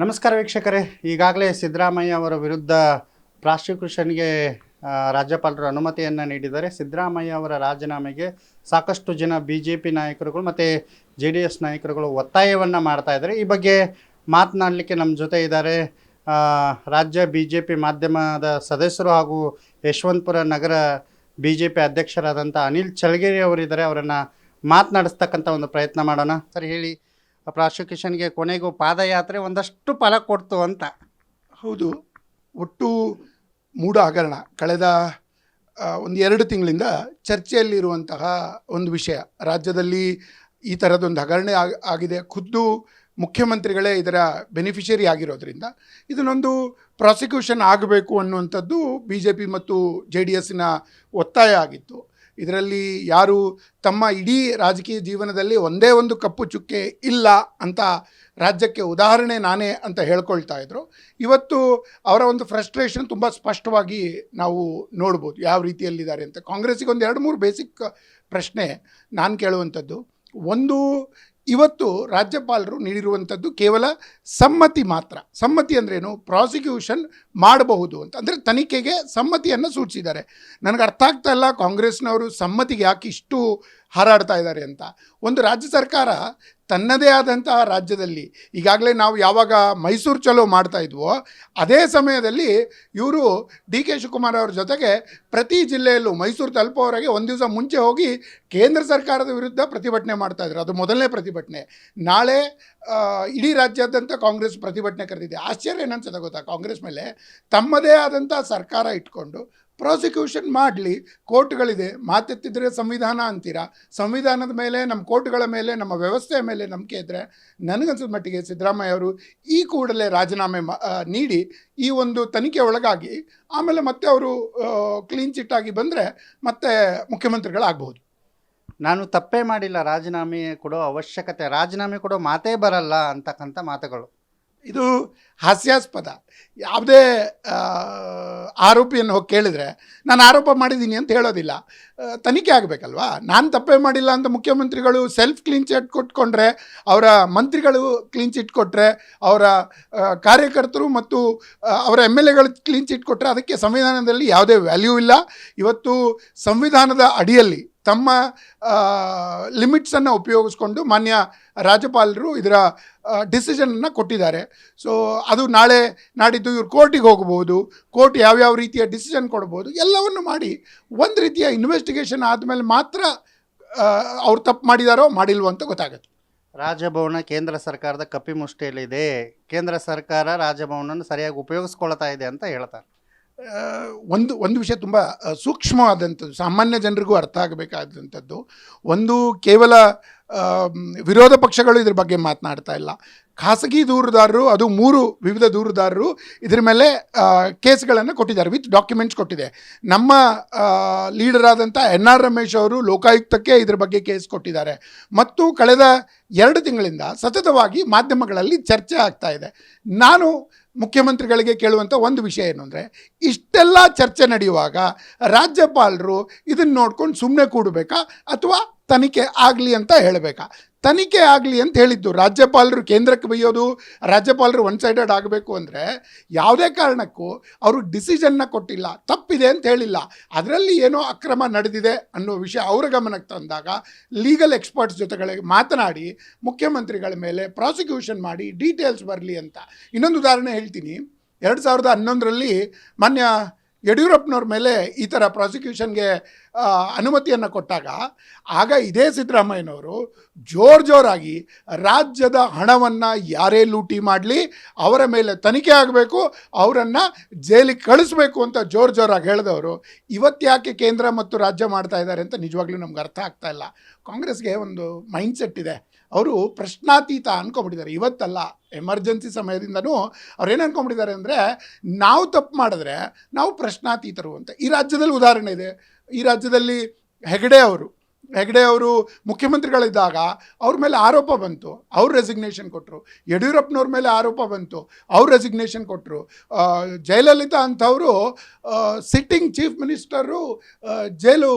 ನಮಸ್ಕಾರ ವೀಕ್ಷಕರೇ. ಈಗಾಗಲೇ ಸಿದ್ದರಾಮಯ್ಯ ಅವರ ವಿರುದ್ಧ ಪ್ರಾಸಿಕ್ಯೂಷನ್ಗೆ ರಾಜ್ಯಪಾಲರು ಅನುಮತಿಯನ್ನು ನೀಡಿದ್ದಾರೆ. ಸಿದ್ದರಾಮಯ್ಯ ಅವರ ರಾಜೀನಾಮೆಗೆ ಸಾಕಷ್ಟು ಜನ ಬಿ ಜೆ ಪಿ ನಾಯಕರುಗಳು ಮತ್ತು ಜೆ ಡಿ ಎಸ್ ನಾಯಕರುಗಳು ಒತ್ತಾಯವನ್ನು ಮಾಡ್ತಾ ಇದ್ದಾರೆ. ಈ ಬಗ್ಗೆ ಮಾತನಾಡಲಿಕ್ಕೆ ನಮ್ಮ ಜೊತೆ ಇದ್ದಾರೆ ರಾಜ್ಯ ಬಿ ಜೆ ಪಿ ಮಾಧ್ಯಮದ ಸದಸ್ಯರು ಹಾಗೂ ಯಶವಂತಪುರ ನಗರ ಬಿ ಜೆ ಪಿ ಅಧ್ಯಕ್ಷರಾದಂಥ ಅನಿಲ್ ಚಳಗೇರಿ ಅವರಿದ್ದಾರೆ. ಅವರನ್ನು ಮಾತನಾಡಿಸ್ತಕ್ಕಂಥ ಒಂದು ಪ್ರಯತ್ನ ಮಾಡೋಣ. ಸರ್, ಹೇಳಿ. ಪ್ರಾಸಿಕ್ಯೂಷನ್ಗೆ ಕೊನೆಗೂ ಪಾದಯಾತ್ರೆ ಒಂದಷ್ಟು ಫಲ ಕೊಡ್ತು ಅಂತ. ಹೌದು. ಒಟ್ಟು ಮೂಡ ಹಗರಣ ಕಳೆದ ಒಂದು ಎರಡು ತಿಂಗಳಿಂದ ಚರ್ಚೆಯಲ್ಲಿರುವಂತಹ ಒಂದು ವಿಷಯ. ರಾಜ್ಯದಲ್ಲಿ ಈ ಥರದೊಂದು ಹಗರಣೆ ಆಗ್- ಆಗಿದೆ. ಖುದ್ದು ಮುಖ್ಯಮಂತ್ರಿಗಳೇ ಇದರ ಬೆನಿಫಿಷರಿ ಆಗಿರೋದ್ರಿಂದ ಇದನ್ನೊಂದು ಪ್ರಾಸಿಕ್ಯೂಷನ್ ಆಗಬೇಕು ಅನ್ನುವಂಥದ್ದು ಬಿ ಜೆ ಪಿ ಮತ್ತು ಜೆ ಡಿ ಒತ್ತಾಯ ಆಗಿತ್ತು. ಇದರಲ್ಲಿ ಯಾರು ತಮ್ಮ ಇಡೀ ರಾಜಕೀಯ ಜೀವನದಲ್ಲಿ ಒಂದೇ ಒಂದು ಕಪ್ಪು ಚುಕ್ಕೆ ಇಲ್ಲ ಅಂತ ರಾಜ್ಯಕ್ಕೆ ಉದಾಹರಣೆ ನಾನೇ ಅಂತ ಹೇಳ್ಕೊಳ್ತಾ ಇದ್ರು. ಇವತ್ತು ಅವರ ಒಂದು ಫ್ರಸ್ಟ್ರೇಷನ್ ತುಂಬ ಸ್ಪಷ್ಟವಾಗಿ ನಾವು ನೋಡ್ಬೋದು ಯಾವ ರೀತಿಯಲ್ಲಿದ್ದಾರೆ ಅಂತ. ಕಾಂಗ್ರೆಸ್ಸಿಗೆ ಒಂದು ಎರಡು ಮೂರು ಬೇಸಿಕ್ ಪ್ರಶ್ನೆ ನಾನು ಕೇಳುವಂಥದ್ದು. ಒಂದು ಇವತ್ತು ರಾಜ್ಯಪಾಲರು ನೀಡಿರುವಂಥದ್ದು ಕೇವಲ ಸಮ್ಮತಿ ಮಾತ್ರ. ಸಮ್ಮತಿ ಅಂದ್ರೇನು? ಪ್ರಾಸಿಕ್ಯೂಷನ್ ಮಾಡಬಹುದು ಅಂತ. ಅಂದರೆ ತನಿಖೆಗೆ ಸಮ್ಮತಿಯನ್ನು ಸೂಚಿಸಿದ್ದಾರೆ. ನನಗೆ ಅರ್ಥ ಆಗ್ತಾ ಇಲ್ಲ ಕಾಂಗ್ರೆಸ್ನವರು ಸಮ್ಮತಿಗೆ ಯಾಕೆ ಇಷ್ಟು ಹಾರಾಡ್ತಾ ಇದ್ದಾರೆ ಅಂತ. ಒಂದು ರಾಜ್ಯ ಸರ್ಕಾರ ತನ್ನದೇ ಆದಂತಹ ರಾಜ್ಯದಲ್ಲಿ ಈಗಾಗಲೇ ನಾವು ಯಾವಾಗ ಮೈಸೂರು ಚಲೋ ಮಾಡ್ತಾ ಇದ್ವೋ, ಅದೇ ಸಮಯದಲ್ಲಿ ಇವರು ಡಿ ಕೆ ಶಿವಕುಮಾರ್ ಅವ್ರ ಜೊತೆಗೆ ಪ್ರತಿ ಜಿಲ್ಲೆಯಲ್ಲೂ ಮೈಸೂರು ತಲುಪೋವರೆಗೆ ಒಂದು ದಿವಸ ಮುಂಚೆ ಹೋಗಿ ಕೇಂದ್ರ ಸರ್ಕಾರದ ವಿರುದ್ಧ ಪ್ರತಿಭಟನೆ ಮಾಡ್ತಾ ಇದ್ರು. ಅದು ಮೊದಲನೇ ಪ್ರತಿಭಟನೆ. ನಾಳೆ ಇಡೀ ರಾಜ್ಯಾದ್ಯಂತ ಕಾಂಗ್ರೆಸ್ ಪ್ರತಿಭಟನೆ ಕರೆದಿದೆ. ಆಶ್ಚರ್ಯ ಏನನ್ಸುತ್ತೆ ಗೊತ್ತಾ? ಕಾಂಗ್ರೆಸ್ ಮೇಲೆ ತಮ್ಮದೇ ಆದಂಥ ಸರ್ಕಾರ ಇಟ್ಕೊಂಡು ಪ್ರಾಸಿಕ್ಯೂಷನ್ ಮಾಡಲಿ, ಕೋರ್ಟ್ಗಳಿದೆ, ಮಾತೆತ್ತಿದ್ರೆ ಸಂವಿಧಾನ ಅಂತೀರಾ? ಸಂವಿಧಾನದ ಮೇಲೆ, ನಮ್ಮ ಕೋರ್ಟ್ಗಳ ಮೇಲೆ, ನಮ್ಮ ವ್ಯವಸ್ಥೆಯ ಮೇಲೆ ನಂಬಿಕೆ ಇದ್ದರೆ ನನಗನ್ಸಿದ ಮಟ್ಟಿಗೆ ಸಿದ್ದರಾಮಯ್ಯ ಅವರು ಈ ಕೂಡಲೇ ರಾಜೀನಾಮೆ ನೀಡಿ ಈ ಒಂದು ತನಿಖೆ ಒಳಗಾಗಿ ಆಮೇಲೆ ಮತ್ತೆ ಅವರು ಕ್ಲೀನ್ ಚಿಟ್ ಆಗಿ ಬಂದರೆ ಮತ್ತೆ ಮುಖ್ಯಮಂತ್ರಿಗಳಾಗಬಹುದು. ನಾನು ತಪ್ಪೇ ಮಾಡಿಲ್ಲ. ರಾಜೀನಾಮೆ ಕೊಡೋ ಅವಶ್ಯಕತೆ, ರಾಜೀನಾಮೆ ಕೊಡೋ ಮಾತೇ ಬರಲ್ಲ ಅಂತಕ್ಕಂಥ ಮಾತುಗಳು. ಇದು ಹಾಸ್ಯಾಸ್ಪದ. ಯಾವುದೇ ಆರೋಪಿಯನ್ನು ಹೋಗಿ ಕೇಳಿದರೆ, ನಾನು ಆರೋಪ ಮಾಡಿದ್ದೀನಿ ಅಂತ ಹೇಳೋದಿಲ್ಲ. ತನಿಖೆ ಆಗಬೇಕಲ್ವಾ? ನಾನು ತಪ್ಪೇ ಮಾಡಿಲ್ಲ ಅಂತ ಮುಖ್ಯಮಂತ್ರಿಗಳು ಸೆಲ್ಫ್ ಕ್ಲೀನ್ ಚಿಟ್ ಕೊಟ್ಕೊಂಡ್ರೆ, ಅವರ ಮಂತ್ರಿಗಳು ಕ್ಲೀನ್ ಚಿಟ್ ಕೊಟ್ಟರೆ ಅವರ ಕಾರ್ಯಕರ್ತರು ಮತ್ತು ಅವರ ಎಂ ಎಲ್ ಎಗಳು ಕ್ಲೀನ್ ಚಿಟ್ ಕೊಟ್ಟರೆ ಅದಕ್ಕೆ ಸಂವಿಧಾನದಲ್ಲಿ ಯಾವುದೇ ವ್ಯಾಲ್ಯೂ ಇಲ್ಲ. ಇವತ್ತು ಸಂವಿಧಾನದ ಅಡಿಯಲ್ಲಿ ತಮ್ಮ ಲಿಮಿಟ್ಸನ್ನು ಉಪಯೋಗಿಸ್ಕೊಂಡು ಮಾನ್ಯ ರಾಜ್ಯಪಾಲರು ಇದರ ಡಿಸಿಷನನ್ನು ಕೊಟ್ಟಿದ್ದಾರೆ. ಸೊ ಅದು ನಾಳೆ ನಾಡಿದ್ದು ಇವರು ಕೋರ್ಟಿಗೆ ಹೋಗ್ಬೋದು ಕೋರ್ಟ್ ಯಾವ್ಯಾವ ರೀತಿಯ ಡಿಸಿಷನ್ ಕೊಡ್ಬೋದು ಎಲ್ಲವನ್ನು ಮಾಡಿ ಒಂದು ರೀತಿಯ ಇನ್ವೆಸ್ಟಿಗೇಷನ್ ಆದಮೇಲೆ ಮಾತ್ರ ಅವ್ರು ತಪ್ಪು ಮಾಡಿದಾರೋ ಮಾಡಿಲ್ವೋ ಅಂತ ಗೊತ್ತಾಗುತ್ತೆ. ರಾಜಭವನ ಕೇಂದ್ರ ಸರ್ಕಾರದ ಕಪಿಮುಷ್ಟಿಯಲ್ಲಿದೆ. ಕೇಂದ್ರ ಸರ್ಕಾರ ರಾಜಭವನನ್ನು ಸರಿಯಾಗಿ ಉಪಯೋಗಿಸ್ಕೊಳ್ತಾ ಇದೆ ಅಂತ ಹೇಳ್ತಾರೆ. ಒಂದು ಒಂದು ವಿಷಯ ತುಂಬ ಸೂಕ್ಷ್ಮವಾದಂಥದ್ದು, ಸಾಮಾನ್ಯ ಜನರಿಗೂ ಅರ್ಥ ಆಗಬೇಕಾದಂಥದ್ದು. ಒಂದು ಕೇವಲ ವಿರೋಧ ಪಕ್ಷಗಳು ಇದ್ರ ಬಗ್ಗೆ ಮಾತನಾಡ್ತಾ ಇಲ್ಲ. ಖಾಸಗಿ ದೂರುದಾರರು, ಅದು ಮೂರು ವಿವಿಧ ದೂರುದಾರರು ಇದ್ರ ಮೇಲೆ ಕೇಸ್ಗಳನ್ನು ಕೊಟ್ಟಿದ್ದಾರೆ, ವಿತ್ ಡಾಕ್ಯುಮೆಂಟ್ಸ್ ಕೊಟ್ಟಿದೆ. ನಮ್ಮ ಲೀಡರ್ ಆದಂಥ ಎನ್ ಆರ್ ರಮೇಶ್ ಅವರು ಲೋಕಾಯುಕ್ತಕ್ಕೆ ಇದ್ರ ಬಗ್ಗೆ ಕೇಸ್ ಕೊಟ್ಟಿದ್ದಾರೆ. ಮತ್ತು ಕಳೆದ ಎರಡು ತಿಂಗಳಿಂದ ಸತತವಾಗಿ ಮಾಧ್ಯಮಗಳಲ್ಲಿ ಚರ್ಚೆ ಆಗ್ತಾ ಇದೆ. ನಾನು ಮುಖ್ಯಮಂತ್ರಿಗಳಿಗೆ ಕೇಳುವಂಥ ಒಂದು ವಿಷಯ ಏನು ಅಂದರೆ, ಇಷ್ಟೆಲ್ಲ ಚರ್ಚೆ ನಡೆಯುವಾಗ ರಾಜ್ಯಪಾಲರು ಇದನ್ನು ನೋಡ್ಕೊಂಡು ಸುಮ್ಮನೆ ಕೂಡಬೇಕಾ ಅಥವಾ ತನಿಖೆ ಆಗಲಿ ಅಂತ ಹೇಳಬೇಕಾ? ತನಿಖೆ ಆಗಲಿ ಅಂತ ಹೇಳಿದ್ದು. ರಾಜ್ಯಪಾಲರು ಕೇಂದ್ರಕ್ಕೆ ಬೈಯೋದು, ರಾಜ್ಯಪಾಲರು ಒನ್ ಸೈಡೆಡ್ ಆಗಬೇಕು ಅಂದರೆ ಯಾವುದೇ ಕಾರಣಕ್ಕೂ ಅವರು ಡಿಸಿಷನ್ನ ಕೊಟ್ಟಿಲ್ಲ, ತಪ್ಪಿದೆ ಅಂತ ಹೇಳಿಲ್ಲ. ಅದರಲ್ಲಿ ಏನೋ ಅಕ್ರಮ ನಡೆದಿದೆ ಅನ್ನೋ ವಿಷಯ ಅವರ ಗಮನಕ್ಕೆ ತಂದಾಗ ಲೀಗಲ್ ಎಕ್ಸ್ಪರ್ಟ್ಸ್ ಜೊತೆಗಳಿಗೆ ಮಾತನಾಡಿ, ಮುಖ್ಯಮಂತ್ರಿಗಳ ಮೇಲೆ ಪ್ರಾಸಿಕ್ಯೂಷನ್ ಮಾಡಿ ಡೀಟೇಲ್ಸ್ ಬರಲಿ ಅಂತ. ಇನ್ನೊಂದು ಉದಾಹರಣೆ ಹೇಳ್ತೀನಿ. ಎರಡು ಸಾವಿರದ ಹನ್ನೊಂದರಲ್ಲಿ ಮಾನ್ಯ ಯಡಿಯೂರಪ್ಪನವ್ರ ಮೇಲೆ ಈ ಥರ ಪ್ರಾಸಿಕ್ಯೂಷನ್ಗೆ ಅನುಮತಿಯನ್ನು ಕೊಟ್ಟಾಗ, ಆಗ ಇದೇ ಸಿದ್ದರಾಮಯ್ಯನವರು ಜೋರು ಜೋರಾಗಿ ರಾಜ್ಯದ ಹಣವನ್ನು ಯಾರೇ ಲೂಟಿ ಮಾಡಲಿ, ಅವರ ಮೇಲೆ ತನಿಖೆ ಆಗಬೇಕು, ಅವರನ್ನು ಜೈಲಿಗೆ ಕಳಿಸ್ಬೇಕು ಅಂತ ಜೋರು ಜೋರಾಗಿ ಹೇಳಿದವರು ಇವತ್ತ್ಯಾಕೆ ಕೇಂದ್ರ ಮತ್ತು ರಾಜ್ಯ ಮಾಡ್ತಾ ಇದ್ದಾರೆ ಅಂತ ನಿಜವಾಗ್ಲೂ ನಮ್ಗೆ ಅರ್ಥ ಆಗ್ತಾ ಇಲ್ಲ. ಕಾಂಗ್ರೆಸ್ಗೆ ಒಂದು ಮೈಂಡ್ ಸೆಟ್ ಇದೆ. ಅವರು ಪ್ರಶ್ನಾತೀತ ಅನ್ಕೊಂಬಿಟ್ಟಿದ್ದಾರೆ ಇವತ್ತಲ್ಲ ಎಮರ್ಜೆನ್ಸಿ ಸಮಯದಿಂದನೂ ಅವ್ರು ಏನು ಅನ್ಕೊಂಡ್ಬಿಟ್ಟಿದ್ದಾರೆ ಅಂದರೆ ನಾವು ತಪ್ಪು ಮಾಡಿದ್ರೆ ನಾವು ಪ್ರಶ್ನಾತೀತರು ಅಂತ. ಈ ರಾಜ್ಯದಲ್ಲಿ ಉದಾಹರಣೆ ಇದೆ. ಈ ರಾಜ್ಯದಲ್ಲಿ ಹೆಗಡೆ ಅವರು ಹೆಗಡೆ ಅವರು ಮುಖ್ಯಮಂತ್ರಿಗಳಿದ್ದಾಗ ಅವ್ರ ಮೇಲೆ ಆರೋಪ ಬಂತು. ಅವ್ರು ರೆಸಿಗ್ನೇಷನ್ ಕೊಟ್ಟರು ಯಡಿಯೂರಪ್ಪನವ್ರ ಮೇಲೆ ಆರೋಪ ಬಂತು. ಅವ್ರು ರೆಸಿಗ್ನೇಷನ್ ಕೊಟ್ಟರು ಜಯಲಲಿತಾ ಅಂಥವರು ಸಿಟ್ಟಿಂಗ್ ಚೀಫ್ ಮಿನಿಸ್ಟರು ಜೈಲು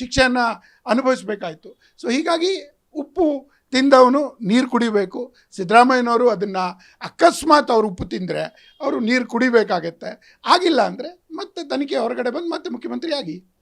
ಶಿಕ್ಷೆಯನ್ನು ಅನುಭವಿಸಬೇಕಾಯಿತು. ಸೊ ಹೀಗಾಗಿ ಉಪ್ಪು ತಿಂದವನು ನೀರು ಕುಡಿಬೇಕು. ಸಿದ್ದರಾಮಯ್ಯನವರು ಅದನ್ನು ಅಕಸ್ಮಾತ್ ಅವರು ಉಪ್ಪು ತಿಂದರೆ ಅವರು ನೀರು ಕುಡಿಬೇಕಾಗತ್ತೆ. ಆಗಿಲ್ಲ ಅಂದರೆ ಮತ್ತೆ ತನಿಖೆ ಹೊರಗಡೆ ಬಂದು ಮತ್ತೆ ಮುಖ್ಯಮಂತ್ರಿ ಆಗಿ